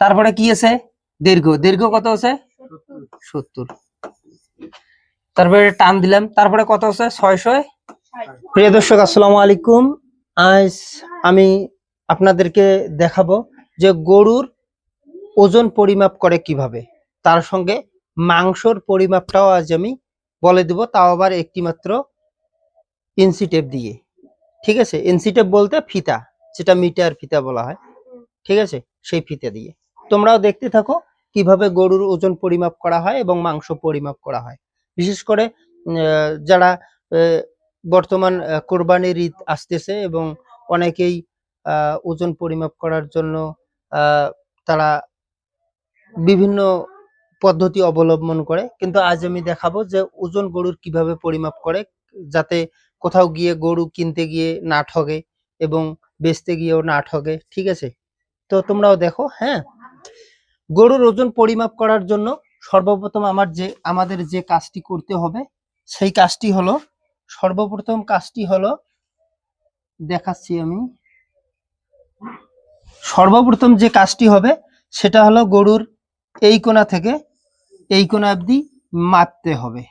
তারপরে কি আছে? দীর্ঘ। দীর্ঘ কত আছে? সত্তর। তারপরে টান দিলাম। তারপরে কত আছে? ছয়শো। প্রিয় দর্শক, আসসালামু আলাইকুম। আজ আমি আপনাদেরকে দেখাবো যে গরুর ওজন পরিমাপ করে কীভাবে। তার সঙ্গে মাংসর পরিমাপটাও আজ আমি বলে দেব, তাও আবার একটি মাত্র ইঞ্চি টেপ দিয়ে। ঠিক আছে? ইঞ্চি টেপ বলতে ফিতা, যেটা মিটার ফিতা বলা হয়। ঠিক আছে? সেই ফিতা দিয়ে। তোমরাও দেখতে থাকো কীভাবে গরুর ওজন পরিমাপ করা হয় এবং মাংস পরিমাপ করা হয়। বিশেষ করে যারা বর্তমান কোরবানির ঈদ আসতেছে এবং অনেকেই ওজন পরিমাপ করার জন্য তারা বিভিন্ন পদ্ধতি অবলম্বন করে। কিন্তু আজ আমি দেখাবো যে ওজন গরুর কীভাবে পরিমাপ করে, যাতে কোথাও গিয়ে গরু কিনতে গিয়ে না ঠগে এবং বেচতে গিয়েও না ঠগে, ঠিক আছে? তো তোমরাও দেখো হ্যাঁ? গরুর ওজন পরিমাপ করার জন্য সর্বপ্রথম আমার যে, আমাদের যে কাজটি করতে হবে, সেই কাজটি হলো, সর্বপ্রথম কাজটি হলো, দেখাচ্ছি আমি। সর্বপ্রথম যে কাজটি হবে, সেটা হলো গরুর এই কোণা থেকে, এই কোণা অবধি মাপতে হবে।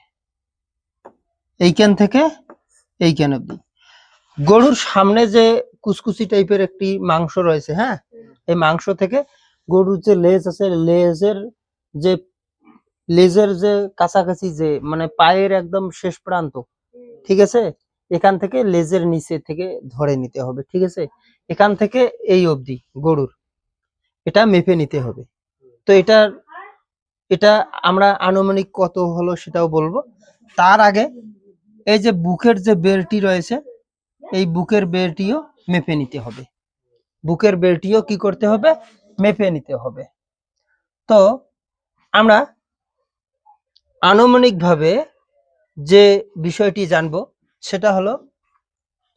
এইখান থেকে, এইখান অবধি। গরুর সামনে যে কুচকুচি টাইপের একটি মাংস রয়েছে হ্যাঁ? এই মাংস থেকে গরুর যে লেজ আছে, লেজের যে লেজের যে কাছাকাছি যে মানে পায়ের একদম শেষ প্রান্ত, ঠিক আছে? এখান থেকে লেজের নিচে থেকে ধরে নিতে হবে, ঠিক আছে? এখান থেকে এই অবধি গরুর। এটা মেপে নিতে হবে। তো এটার এটা আমরা আনুমানিক কত হলো সেটাও বলব। তার আগে এই যে বুকের যে বেলটি রয়েছে, এই বুকের বেলটিও মেপে নিতে হবে। বুকের বেলটিও কি করতে হবে? মেপে নিতে হবে। তো, আমরা আনুমানিকভাবে যে বিষয়টি জানব, সেটা হলো,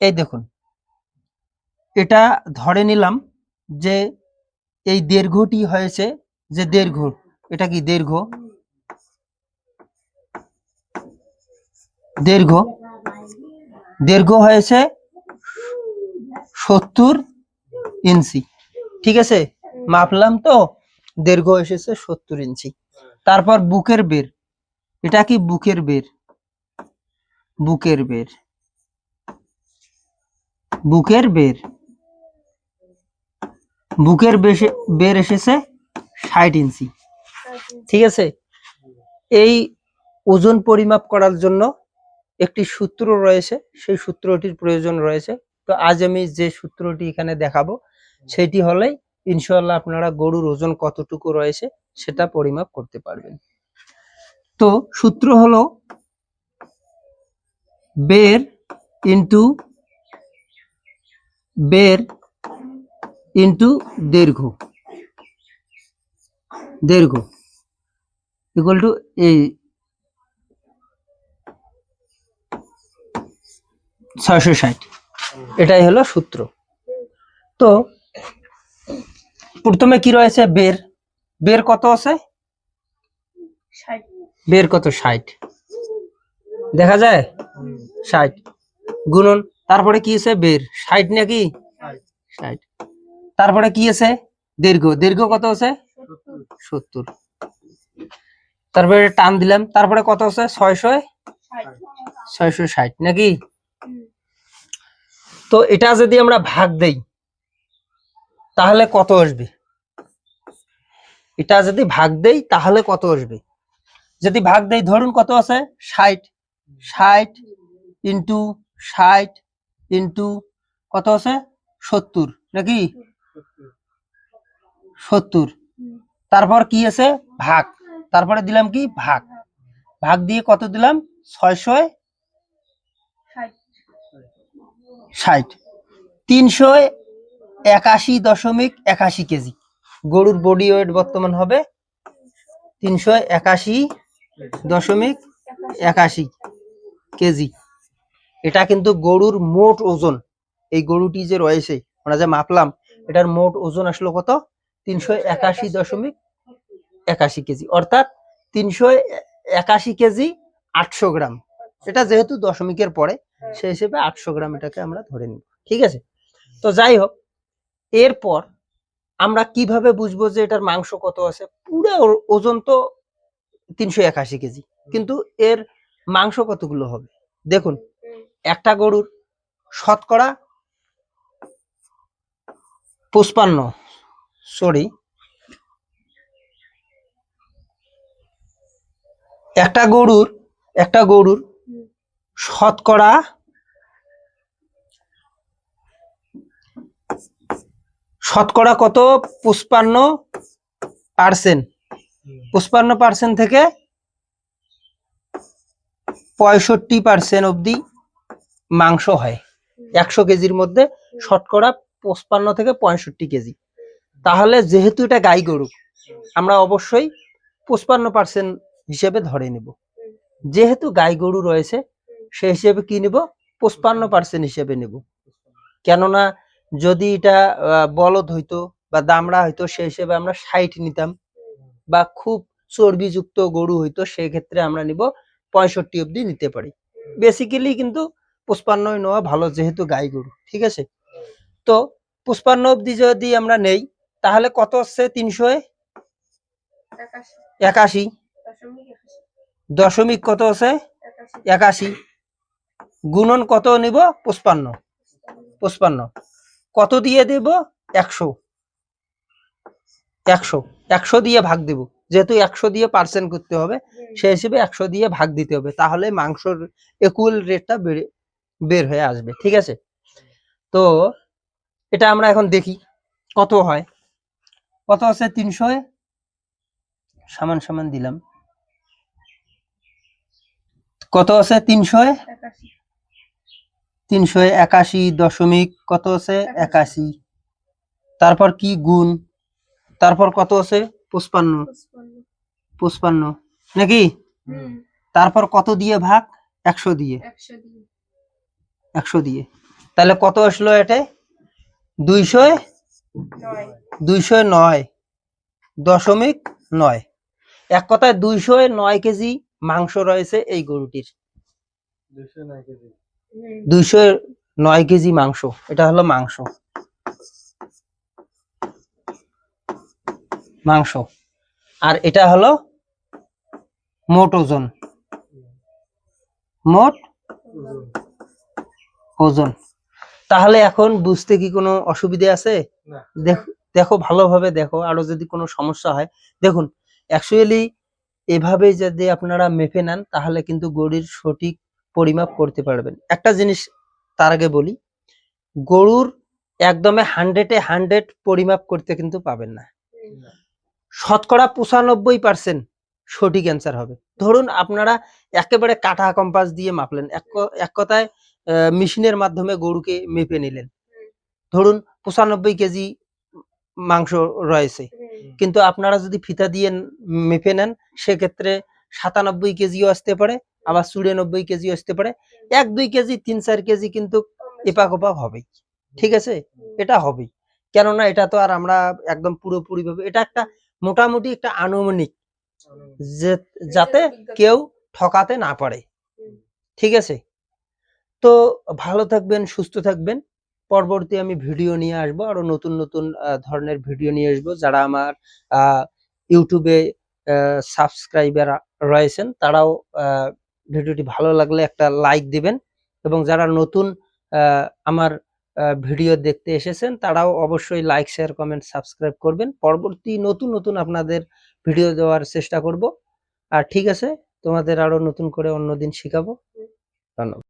এই দেখুন, এটা ধরে নিলাম যে এই দীর্ঘটি হয়েছে যে দীর্ঘ, এটা কি দীর্ঘ? দীর্ঘ। দীর্ঘ হয়েছে সত্তর ইঞ্চি, ঠিক আছে? মাপলাম তো, দীর্ঘ এসেছে সত্তর ইঞ্চি। তারপর বুকের বের। এটা কি বুকের বের? বুকের বের। বুকের বের। বুকের বের এসেছে ষাট ইঞ্চি। ঠিক আছে? এই ওজন পরিমাপ করার জন্য একটি সূত্র রয়েছে, সেই সূত্রটির প্রয়োজন রয়েছে। তো আজ আমি যে সূত্রটি এখানে দেখাবো, সেটি হলেই ইনশাল্লাহ আপনারা গরুর ওজন কতটুকু রয়েছে সেটা পরিমাপ করতে পারবেন। তো সূত্র হলো, বের ইন্টু বের ইন্টু দীর্ঘ দীর্ঘ ইকুয়াল টু এই ছয়শো ষাট। এটাই হলো সূত্র। তো প্রথমে কি রয়েছে? বের। বের কত আছে? বের কত? ষাট। দেখা যায়? ষাট। গুণন। তারপরে কি আছে? বের। ষাট নাকি? ষাট। তারপরে কি আছে? দীর্ঘ। দীর্ঘ কত আছে? সত্তর। তারপরে টান দিলাম। তারপরে কত আছে? ছয়শো? ছয়শো ষাট নাকি? তো এটা যদি আমরা ভাগ দেই তাহলে কত আসবে? এটা যদি ভাগ দেই, তাহলে কত আসবে? যদি ভাগ দেই, ধরুন কত আছে? ষাট। ষাট ইন্টু ষাট ইন্টু কত আছে? সত্তর। নাকি? সত্তর। তারপর কি আছে? ভাগ। তারপরে দিলাম কি? ভাগ। ভাগ দিয়ে কত দিলাম? ছয়শো ষাট। তিনশো একাশি দশমিক একাশি কেজি। গরুর বডি ওয়েট বর্তমান হবে তিনশো একাশি দশমিক একাশি কেজি। এটা কিন্তু গরুর মোট ওজন। এই গরুটি যে রয়েছে, আমরা যে মাপলাম, এটার মোট ওজন আসলো কত? তিনশো একাশি দশমিক একাশি কেজি। অর্থাৎ তিনশো একাশি কেজি আটশো গ্রাম। এটা যেহেতু দশমিকের পরে, সেই হিসেবে আটশো গ্রাম এটাকে আমরা ধরে নিব। ঠিক আছে? তো যাই হোক এরপর আমরা কীভাবে বুঝব যে এটার মাংস কত আছে? পুরো ওজন তো তিনশো একাশি কেজি। কিন্তু এর মাংস কতগুলো হবে? দেখুন একটা গরুর শতকরা পুষ্পান্ন সরি একটা গরুর একটা গরুর শতকরা শতকরা কত? পুষ্পান্ন পার্সেন্ট পুষ্পান্ন পার্সেন্ট থেকে পঁয়ষট্টি পার্সেন্ট অবধি মাংস হয়। একশো কেজির মধ্যে শতকরা পঁচপান্ন থেকে পঁয়ষট্টি কেজি। তাহলে যেহেতু এটা গাই গরু আমরা অবশ্যই পঁচপান্ন পার্সেন্ট হিসেবে ধরে নিব। যেহেতু গাই গরু রয়েছে সে হিসেবে কি নিব? পঁচপান্ন পার্সেন্ট হিসেবে নেব। কেননা যদি এটা বলদ হইতো বা দামড়া হইতো, সে হিসেবে আমরা ষাট নিতাম বা খুব চর্বিযুক্ত গরু হইতো, সেক্ষেত্রে আমরা নিব পঁয়ষট্টি অবধি নিতে পারি। বেসিক্যালি কিন্তু পুষ্পান্নই নেওয়া ভালো, যেহেতু গাই গরু, ঠিক আছে? তো পুষ্পান্ন অবধি যদি আমরা নেই, তাহলে কত হচ্ছে? তিনশো একাশি। দশমিক কত আছে একাশি। গুণন কত নিব? পুষ্পান্ন পুষ্পান্ন কত দিয়ে দেব? একশো। একশো। একশো দিয়ে ভাগ দেব। যেহেতু একশো দিয়ে পার্সেন্ট করতে হবে, সেই হিসেবে একশো দিয়ে ভাগ দিতে হবে। তাহলে মাংসর একুয়াল রেটটা বেড়ে, বের হয়ে আসবে। ঠিক আছে? তো এটা আমরা এখন দেখি কত হয়। কত আছে? তিনশো সমান সমান দিলাম। কত আছে? তিনশো একাশি। তিনশো একাশি দশমিক কত আছে? একাশি। তারপর কি গুণ? তারপর কত আছে? পুষ্পান্ন পঁচপান্ন। পুষ্পান্ন নাকি তারপর কত দিয়ে ভাগ? একশো দিয়ে। একশো দিয়ে। তাহলে কত আসলো এটা? দুইশো নয়। দুইশো নয় দশমিক নয়। এক কথায় দুইশো নয় কেজি মাংস রয়েছে এই গরুটির। হুম দুইশো নয় কেজি মাংস। এটা হলো মাংস। মাংস। আর এটা হলো মোট ওজন। মোট ওজন। তাহলে এখন বুঝতে কি কোনো অসুবিধা আছে। দেখো ভালোভাবে দেখো আরও যদি কোনো সমস্যা হয়। দেখুন অ্যাকচুয়ালি এভাবে যদি আপনারা মেপে নেন তাহলে কিন্তু গরুর সঠিক পরিমাপ করতে পারবেন। একটা জিনিস তার আগে বলি, গরুর একদমে হান্ড্রেডে হান্ড্রেড পরিমাপ করতে কিন্তু পাবেন না। শতকরা পঁচানব্বই পার্সেন্ট সঠিক অ্যান্সার হবে। ধরুন আপনারা একেবারে কাটা কম্পাস দিয়ে মাপলেন, এক কথায় মেশিনের মাধ্যমে গরুকে মেপে নিলেন। ধরুন পঁচানব্বই কেজি মাংস রয়েছে। কিন্তু আপনারা যদি ফিতা দিয়ে মেপে নেন, সেক্ষেত্রে সাতানব্বই কেজিও আসতে পারে আবার চুরানব্বই কেজি আসতে পারে। এক, দুই কেজি, তিন, চার কেজি কিন্তু এপাক ওপাক হবেই। ঠিক আছে? এটা হবেই। কেননা এটা তো আর আমরা একদম পুরোপুরি ভাবে, এটা একটা মোটামুটি একটা আনুমানিক যে, যাতে কেউ ঠকাতে না পারে। ঠিক আছে? তো ভালো থাকবেন, সুস্থ থাকবেন। পরবর্তী আমি ভিডিও নিয়ে আসব, আরও নতুন নতুন ধরনের ভিডিও নিয়ে আসব। যারা আমার ইউটিউবে সাবস্ক্রাইবার রয়েছেন, তারাও ভিডিওটি ভালো লাগলে একটা লাইক দিবেন এবং যারা নতুন আমার ভিডিও দেখতে এসেছেন তারাও অবশ্যই লাইক শেয়ার কমেন্ট সাবস্ক্রাইব করবেন। পরবর্তী নতুন নতুন আপনাদের ভিডিও দেওয়ার চেষ্টা করব। আর ঠিক আছে, তোমাদের আরও নতুন করে অন্যদিন শেখাবো। ধন্যবাদ।